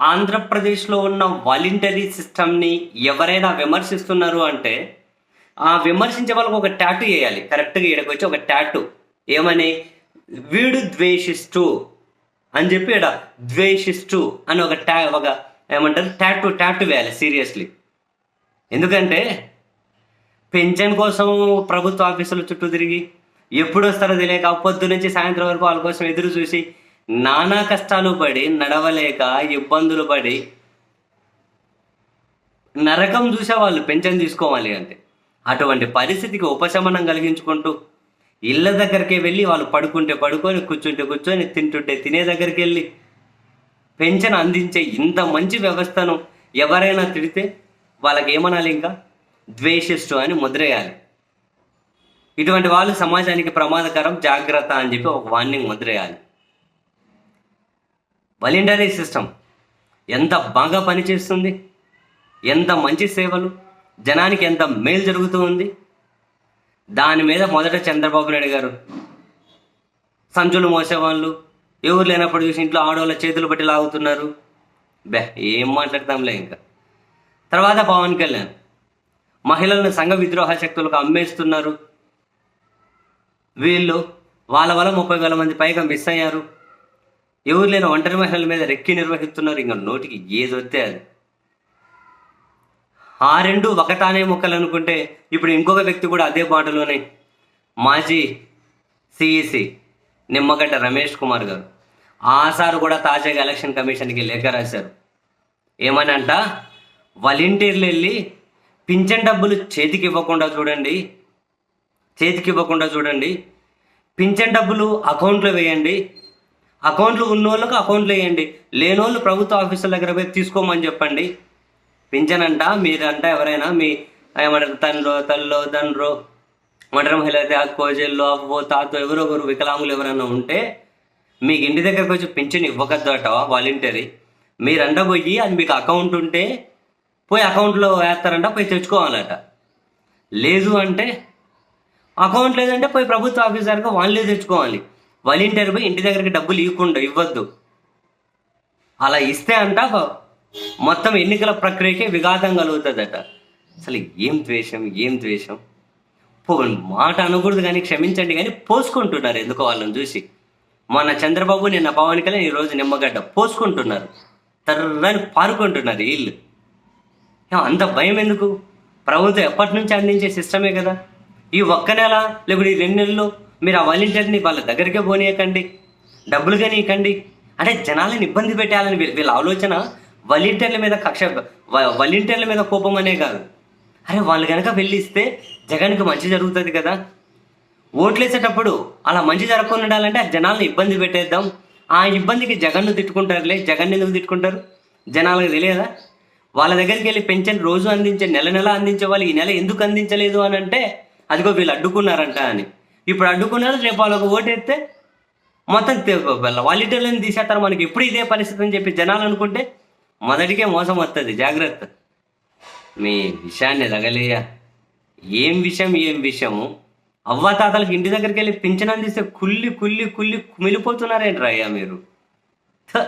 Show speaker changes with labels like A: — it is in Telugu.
A: ఆంధ్రప్రదేశ్లో ఉన్న వాలంటరీ సిస్టమ్ని ఎవరైనా విమర్శిస్తున్నారు అంటే ఆ విమర్శించే వాళ్ళకు ఒక ట్యాటు వేయాలి. కరెక్ట్గా ఈడకొచ్చి వచ్చి ఒక ట్యాటూ ఏమని? వీడు ద్వేషిస్తూ అని చెప్పి ఇక్కడ ద్వేషిస్తూ అని ఒక ట్యా ఒక ఏమంటారు? ట్యాటు ట్యాటు వేయాలి సీరియస్లీ. ఎందుకంటే పెన్షన్ కోసం ప్రభుత్వ ఆఫీసుల చుట్టూ తిరిగి ఎప్పుడు వస్తారో తెలియక పొద్దు నుంచి సాయంత్రం వరకు వాళ్ళ కోసం ఎదురు చూసి నానా కష్టాలు పడి నడవలేక ఇబ్బందులు పడి నరకం చూసేవాళ్ళు పెన్షన్ తీసుకోవాలి అంటే అటువంటి పరిస్థితికి ఉపశమనం కలిగించుకుంటూ ఇళ్ళ దగ్గరికి వెళ్ళి వాళ్ళు పడుకుంటే పడుకొని కూర్చుంటే కూర్చొని తింటుంటే తినే దగ్గరికి వెళ్ళి పెన్షన్ అందించే ఇంత మంచి వ్యవస్థను ఎవరైనా తిడితే వాళ్ళకి ఏమనాలి ఇంకా? ద్వేషిస్తూ అని ముద్రేయాలి. ఇటువంటి వాళ్ళు సమాజానికి ప్రమాదకరం జాగ్రత్త అని చెప్పి ఒక వార్నింగ్ ముద్రేయాలి. వలింటరీ సిస్టమ్. ఎంత బాగా పనిచేస్తుంది? ఎంత మంచి సేవలు? జనానికి ఎంత మేలు జరుగుతూ ఉంది? దాని మీద మొదట చంద్రబాబు నాయుడు గారు. సంచులు మోసేవాళ్ళు. ఎవరు లేనప్పుడు చూసి ఇంట్లో ఆడవాళ్ళ చేతులు బట్టి లాగుతున్నారు. బే ఏం మాట్లాడతాంలే ఇంకా. తర్వాత పవన్ కళ్యాణ్. మహిళలను సంఘ విద్రోహ శక్తులకు అమ్మేస్తున్నారు. వీళ్ళు వాళ్ళ వల్ల ముప్పై వేల మంది పైగా మిస్ అయ్యారు. ఎవరు లేని ఒంటరి మహిళల మీద రెక్కి నిర్వహిస్తున్నారు. ఇంకా నోటికి ఏది వస్తే అది. ఆ రెండు ఒకటానే ముక్కలు అనుకుంటే ఇప్పుడు ఇంకొక వ్యక్తి కూడా అదే బాటలోనే. మాజీ సిఈసి నిమ్మగడ్డ రమేష్ కుమార్ గారు. ఆ సార్ కూడా తాజాగా ఎలక్షన్ కమిషన్కి లేఖ రాశారు. ఏమనంట? వాలంటీర్లు వెళ్ళి పింఛన్ డబ్బులు చేతికి ఇవ్వకుండా చూడండి. చేతికి ఇవ్వకుండా చూడండి. పింఛన్ డబ్బులు అకౌంట్లో వేయండి. అకౌంట్లు ఉన్న వాళ్ళకి అకౌంట్లో వేయండి. లేని వాళ్ళు ప్రభుత్వ ఆఫీసుల దగ్గర పోయి తీసుకోమని చెప్పండి. పింఛన్ అంట మీరంట ఎవరైనా మీ ఏమంటారు తండ్రో తల్లో తండ్రో మటర్ మహిళ అయితే అక్కో చెల్లో అవ్వో తాతో ఎవరో ఒకరు వికలాంగులు ఎవరైనా ఉంటే మీకు ఇంటి దగ్గరకు వచ్చి పింఛన్ ఇవ్వకద్దట వాలంటరీ. మీరంట పోయి అది మీకు అకౌంట్ ఉంటే పోయి అకౌంట్లో వేస్తారంట పోయి తెచ్చుకోవాలట. లేదు అంటే అకౌంట్ లేదంటే పోయి ప్రభుత్వ ఆఫీసర్గా వాళ్ళే తెచ్చుకోవాలి. వాలంటీర్ పోయి ఇంటి దగ్గరికి డబ్బులు ఇవ్వకుండా ఇవ్వద్దు. అలా ఇస్తే అంట మొత్తం ఎన్నికల ప్రక్రియకే విఘాతం కలుగుతుందట. అసలు ఏం ద్వేషం ఏం ద్వేషం? పో మాట అనకూడదు కానీ క్షమించండి కానీ పోసుకుంటున్నారు ఎందుకో వాళ్ళని చూసి. మొన్న చంద్రబాబు నిన్న పవన్ కళ్యాణ్ ఈరోజు నిమ్మగడ్డ పోసుకుంటున్నారు. తర్రని పారుకుంటున్నారు వీళ్ళు. అంత భయం ఎందుకు? ప్రభుత్వం ఎప్పటి నుంచి అందించే సిస్టమే కదా. ఈ ఒక్క నెల లేకపోతే ఈ రెండు నెలలు మీరు ఆ వాలంటీర్ని వాళ్ళ దగ్గరికే పోనీయకండి. డబ్బులు కానీయకండి అంటే జనాలను ఇబ్బంది పెట్టాలని వీళ్ళ ఆలోచన వాలంటీర్ల మీద కక్ష వాలంటీర్ల మీద కోపం అనే కాదు. అరే వాళ్ళు కనుక వెళ్ళిస్తే జగన్కి మంచి జరుగుతుంది కదా. ఓట్లేసేటప్పుడు అలా మంచి జరగకుండా ఉండాలంటే ఆ జనాలను ఇబ్బంది పెట్టేద్దాం. ఆ ఇబ్బందికి జగన్ను తిట్టుకుంటారులే. జగన్ ఎందుకు తిట్టుకుంటారు? జనాలకు తెలియదా? వాళ్ళ దగ్గరికి వెళ్ళి పెన్షన్ రోజు అందించే నెల నెల అందించే వాళ్ళు ఈ నెల ఎందుకు అందించలేదు అని అంటే అదిగో వీళ్ళు అడ్డుకున్నారంట అని. ఇప్పుడు అడ్డుకున్నారు రేపు వాళ్ళకు ఓటేస్తే మొత్తం తే- వాలంటీర్లను తీసేస్తారు. మనకి ఎప్పుడు ఇదే పరిస్థితి అని చెప్పి జనాలు అనుకుంటే మొదటికే మోసం వస్తుంది జాగ్రత్త. మీ విషయాన్ని తగలేయ ఏం విషయం ఏం విషయము? అవ్వతాతలకు ఇంటి దగ్గరికి వెళ్ళి పింఛన్ అందిస్తే కుల్లి కుల్లి కుల్లి కుమిలిపోతున్నారేంట్రా అయ్యా మీరు? థ.